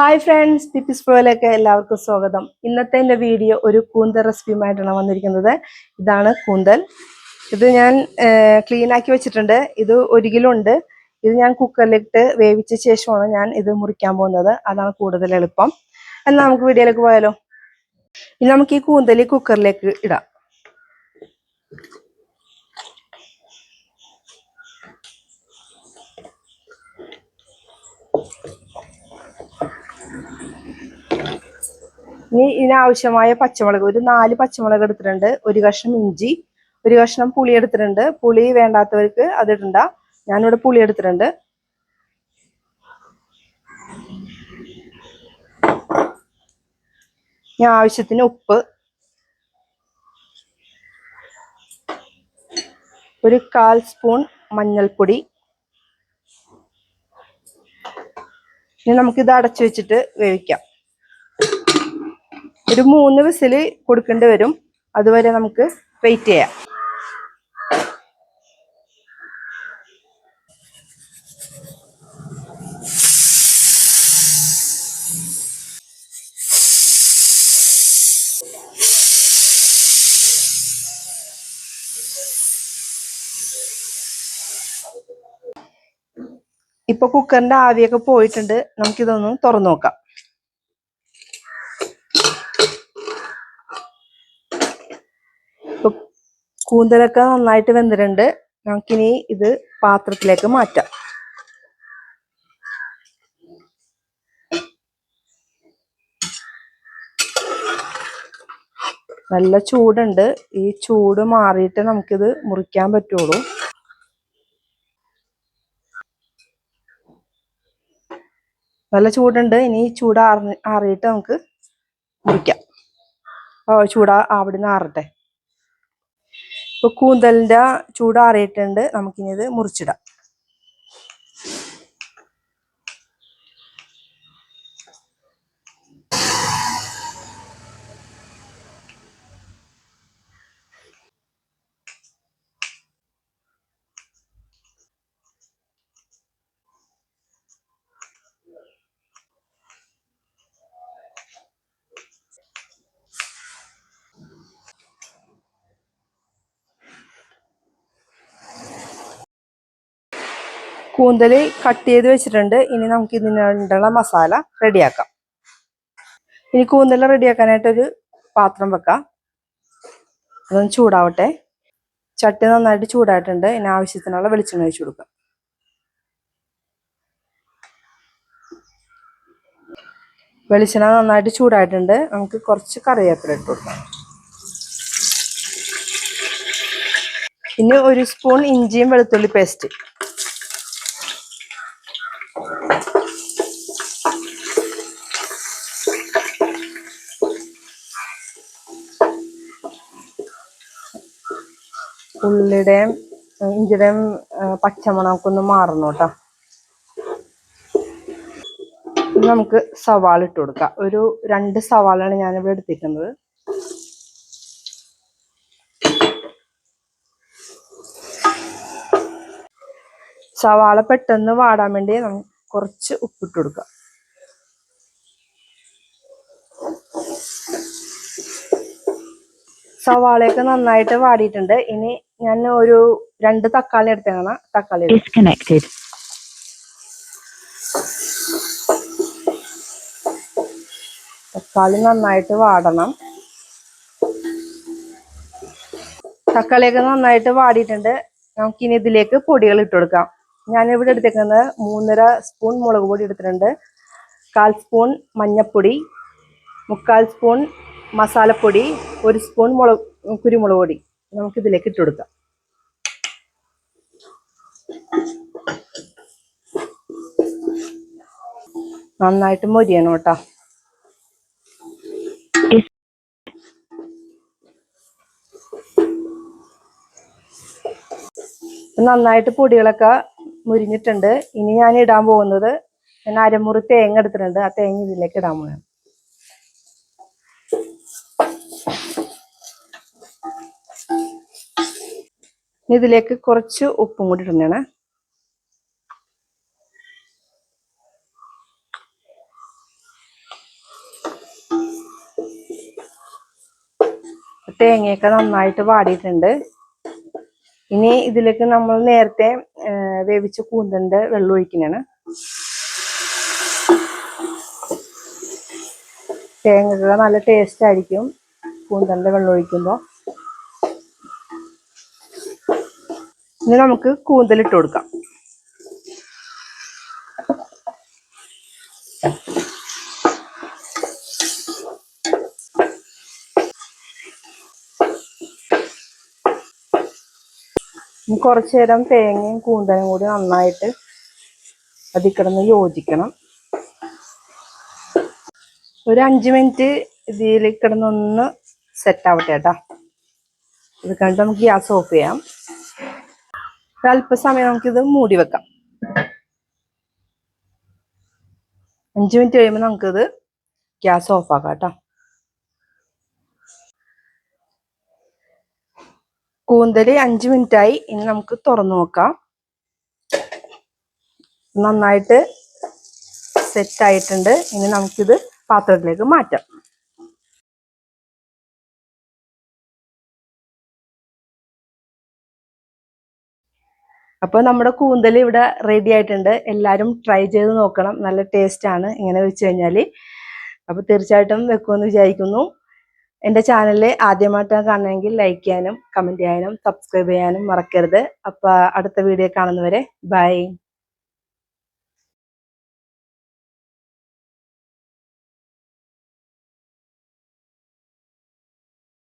Hi friends പിപ്പിസ് പോയിലേക്ക് എല്ലാവർക്കും സ്വാഗതം. ഇന്നത്തെ എന്റെ വീഡിയോ ഒരു കൂന്തൽ റെസിപ്പിയുമായിട്ടാണ് വന്നിരിക്കുന്നത്. ഇതാണ് കൂന്തൽ. ഇത് ഞാൻ ക്ലീൻ ആക്കി വെച്ചിട്ടുണ്ട്. ഇത് ഒരു ഉണ്ട് ഇത് ഞാൻ കുക്കറിലിട്ട് വേവിച്ച ശേഷമാണ് ഞാൻ ഇത് മുറിക്കാൻ പോകുന്നത്. അതാണ് കൂടുതൽ എളുപ്പം. എന്നാൽ നമുക്ക് വീഡിയോയിലേക്ക് പോയാലോ. ഇനി നമുക്ക് ഈ കൂന്തൽ കുക്കറിലേക്ക് ഇടാം. ഇനി ഇതിനാവശ്യമായ പച്ചമുളക് ഒരു നാല് പച്ചമുളക് എടുത്തിട്ടുണ്ട് ഒരു കഷ്ണം ഇഞ്ചി ഒരു കഷ്ണം പുളി എടുത്തിട്ടുണ്ട്. പുളി വേണ്ടാത്തവർക്ക് അത് ഇടണ്ട. ഞാനിവിടെ പുളി എടുത്തിട്ടുണ്ട്. ഇനി ആവശ്യത്തിന് ഉപ്പ്. ഒരു കാൽ സ്പൂൺ മഞ്ഞൾപ്പൊടി. ഇനി നമുക്കിത് അടച്ചു വെച്ചിട്ട് വേവിക്കാം. ഒരു മൂന്ന് വിസിൽ കൊടുക്കേണ്ടി വരും. അതുവരെ നമുക്ക് വെയിറ്റ് ചെയ്യാം. ഇപ്പൊ കുക്കറിന്റെ ആവിയൊക്കെ പോയിട്ടുണ്ട്. നമുക്കിതൊന്ന് തുറന്നു നോക്കാം ഇപ്പൊ കൂന്തലൊക്കെ നന്നായിട്ട് വെന്തിട്ടുണ്ട്. നമുക്കിനി ഇത് പാത്രത്തിലേക്ക് മാറ്റാം. നല്ല ചൂടുണ്ട്. ഈ ചൂട് മാറിയിട്ട് നമുക്കിത് മുറിക്കാൻ പറ്റുള്ളൂ. നല്ല ചൂടുണ്ട്. ഇനി ചൂട് ആറി ആറിയിട്ട് നമുക്ക് മുറിക്കാം. ഓ അവിടെ നിന്ന് ആറട്ടെ. ഇപ്പൊ കൂന്തലിന്റെ ചൂടാറിയിട്ടുണ്ട് നമുക്കിനി ഇത് മുറിച്ചിടാം. കൂന്തൽ കട്ട് ചെയ്ത് വെച്ചിട്ടുണ്ട്. ഇനി നമുക്ക് ഇതിനുള്ള മസാല റെഡിയാക്കാം. ഇനി കൂന്തൽ റെഡിയാക്കാനായിട്ടൊരു പാത്രം വെക്കാം. അതൊന്ന് ചൂടാവട്ടെ. ചട്ടി നന്നായിട്ട് ചൂടായിട്ടുണ്ട്. ഇനി ആവശ്യത്തിനുള്ള വെളിച്ചെണ്ണ ഒഴിച്ചു കൊടുക്കാം. വെളിച്ചെണ്ണ നന്നായിട്ട് ചൂടായിട്ടുണ്ട്. നമുക്ക് കുറച്ച് കറിവേപ്പില ഇട്ട് കൊടുക്കാം. ഇനി ഒരു സ്പൂൺ ഇഞ്ചിയും വെളുത്തുള്ളി പേസ്റ്റ് ഉള്ളിയുടെയും ഇഞ്ചിയുടെയും പച്ചമണമൊക്കെ ഒന്ന് മാറണം കേട്ടോ. നമുക്ക് സവാള ഇട്ട് കൊടുക്കാം. ഒരു രണ്ട് സവാളയാണ് ഞാനിവിടെ എടുത്തിരിക്കുന്നത്. സവാള പെട്ടെന്ന് വാടാൻ വേണ്ടി കുറച്ച് ഉപ്പിട്ട് കൊടുക്കുക. സവാളയൊക്കെ നന്നായിട്ട് വാടിയിട്ടുണ്ട്. ഇനി ഞാൻ ഒരു രണ്ട് തക്കാളി എടുത്തേക്കണം. തക്കാളി ഡിസ്കണക്റ്റഡ് തക്കാളി നന്നായിട്ട് വാടണം. തക്കാളിയൊക്കെ നന്നായിട്ട് വാടിയിട്ടുണ്ട്. നമുക്കിനി ഇതിലേക്ക് പൊടികൾ ഇട്ട് കൊടുക്കാം. ഞാൻ ഇവിടെ എടുത്തേക്കുന്നത് മൂന്നര സ്പൂൺ മുളക് പൊടി എടുത്തിട്ടുണ്ട്. കാൽ സ്പൂൺ മഞ്ഞപ്പൊടി മുക്കാൽ സ്പൂൺ മസാലപ്പൊടി ഒരു സ്പൂൺ മുളക് കുരുമുളക് പൊടി. നമുക്കിതിലേക്ക് ഇട്ട് കൊടുക്കാം. നന്നായിട്ട് മൊരിയണം കേട്ടോ. നന്നായിട്ട് പൊടികളൊക്കെ മുരിഞ്ഞിട്ടുണ്ട്. ഇനി ഞാൻ ഇടാൻ പോകുന്നത് ഞാൻ അരമുറി തേങ്ങ എടുത്തിട്ടുണ്ട്. ആ തേങ്ങ ഇതിലേക്ക് ഇടാൻ പോകണം ഇതിലേക്ക് കുറച്ച് ഉപ്പും കൂടി ഇടുന്നതാണ്. തേങ്ങയൊക്കെ നന്നായിട്ട് വാടിയിട്ടുണ്ട്. ഇനി ഇതിലേക്ക് നമ്മൾ നേരത്തെ വേവിച്ച് കൂന്തന്റെ വെള്ളം ഒഴിക്കുന്നതാണ്. തേങ്ങകൾ നല്ല ടേസ്റ്റ് ആയിരിക്കും കൂന്തണ്ട് വെള്ളം ഒഴിക്കുമ്പോൾ ഇനി നമുക്ക് കൂന്തലിട്ട് കൊടുക്കാം. കുറച്ചു നേരം തേങ്ങയും കൂന്തലും കൂടി നന്നായിട്ട് അതിൽ കിടന്ന് യോജിക്കണം. ഒരു അഞ്ച് മിനിറ്റ് ഇതിൽ കിടന്നൊന്ന് സെറ്റ് ആവട്ടെ കേട്ടോ ഇത് കണ്ടിട്ട് നമുക്ക് ഗ്യാസ് ഓഫ് ചെയ്യാം. അല്പസമയം നമുക്കിത് മൂടി വെക്കാം. അഞ്ച് മിനിറ്റ് കഴിയുമ്പോൾ നമുക്കിത് ഗ്യാസ് ഓഫ് ആക്കാം കേട്ടോ കൂന്തൽ അഞ്ച് മിനിറ്റ് ആയി ഇനി നമുക്ക് തുറന്നു നോക്കാം. നന്നായിട്ട് സെറ്റ് ആയിട്ടുണ്ട്. ഇനി നമുക്കിത് പാത്രത്തിലേക്ക് മാറ്റാം. അപ്പോൾ നമ്മുടെ കൂന്തൽ ഇവിടെ റെഡി ആയിട്ടുണ്ട്. എല്ലാവരും ട്രൈ ചെയ്ത് നോക്കണം. നല്ല ടേസ്റ്റ് ആണ് ഇങ്ങനെ വെച്ച് കഴിഞ്ഞാൽ അപ്പോൾ തീർച്ചയായിട്ടും വെക്കുമെന്ന് വിചാരിക്കുന്നു. എന്റെ ചാനൽ ആദ്യമായിട്ടാണ് കാണണമെങ്കിൽ ലൈക്ക് ചെയ്യാനും കമന്റ് ചെയ്യാനും സബ്സ്ക്രൈബ് ചെയ്യാനും മറക്കരുത്. അപ്പോൾ അടുത്ത വീഡിയോ കാണുന്നവരെ ബൈ